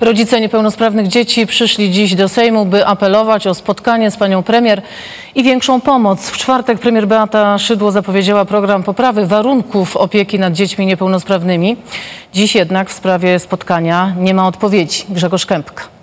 Rodzice niepełnosprawnych dzieci przyszli dziś do Sejmu, by apelować o spotkanie z panią premier i większą pomoc. W czwartek premier Beata Szydło zapowiedziała program poprawy warunków opieki nad dziećmi niepełnosprawnymi. Dziś jednak w sprawie spotkania nie ma odpowiedzi. Grzegorz Kępka.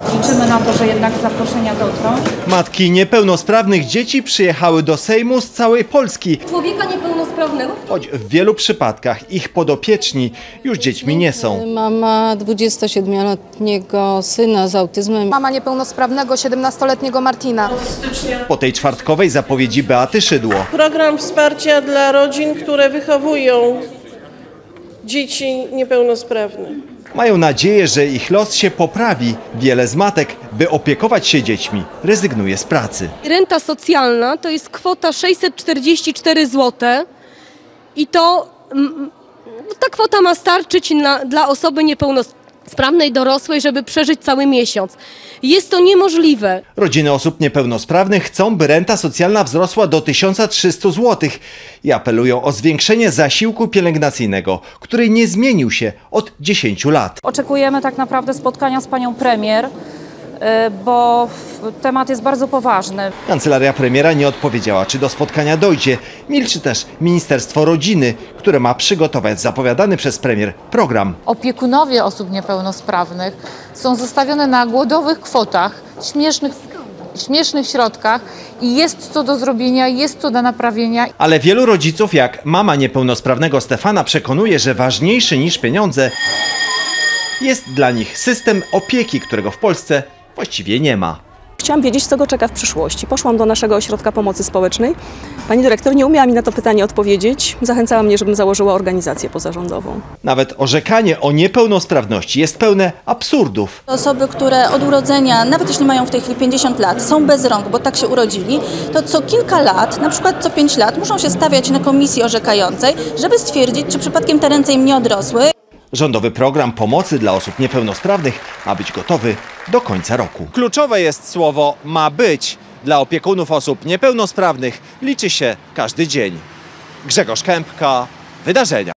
Liczymy na to, że jednak zaproszenia dotrą. Matki niepełnosprawnych dzieci przyjechały do Sejmu z całej Polski, człowieka niepełnosprawnego. choć w wielu przypadkach ich podopieczni już dziećmi nie są. Mama 27-letniego syna z autyzmem. Mama niepełnosprawnego 17-letniego Martina. Po tej czwartkowej zapowiedzi Beaty Szydło program wsparcia dla rodzin, które wychowują dzieci niepełnosprawne. Mają nadzieję, że ich los się poprawi. Wiele z matek, by opiekować się dziećmi, rezygnuje z pracy. Renta socjalna to jest kwota 644 zł i to mm, ta kwota ma starczyć na, dla osoby niepełnosprawnej dorosłej, żeby przeżyć cały miesiąc. Jest to niemożliwe. Rodziny osób niepełnosprawnych chcą, by renta socjalna wzrosła do 1300 zł i apelują o zwiększenie zasiłku pielęgnacyjnego, który nie zmienił się od 10 lat. Oczekujemy tak naprawdę spotkania z panią premier, bo w- temat jest bardzo poważny. Kancelaria premiera nie odpowiedziała, czy do spotkania dojdzie. Milczy też Ministerstwo Rodziny, które ma przygotować zapowiadany przez premier program. opiekunowie osób niepełnosprawnych są zostawione na głodowych kwotach, śmiesznych, śmiesznych środkach i jest co do zrobienia, jest co do naprawienia. Ale wielu rodziców, jak mama niepełnosprawnego Stefana, przekonuje, że ważniejszy niż pieniądze jest dla nich system opieki, którego w Polsce właściwie nie ma. Chciałam wiedzieć, co go czeka w przyszłości. Poszłam do naszego ośrodka pomocy społecznej. Pani dyrektor nie umiała mi na to pytanie odpowiedzieć. Zachęcała mnie, żebym założyła organizację pozarządową. Nawet orzekanie o niepełnosprawności jest pełne absurdów. Osoby, które od urodzenia, nawet jeśli mają w tej chwili 50 lat, są bez rąk, bo tak się urodzili, to co kilka lat, na przykład co 5 lat, muszą się stawiać na komisji orzekającej, żeby stwierdzić, czy przypadkiem te ręce im nie odrosły. Rządowy program pomocy dla osób niepełnosprawnych ma być gotowy do końca roku. Kluczowe jest słowo ma być. Dla opiekunów osób niepełnosprawnych liczy się każdy dzień. Grzegorz Kępka, wydarzenia.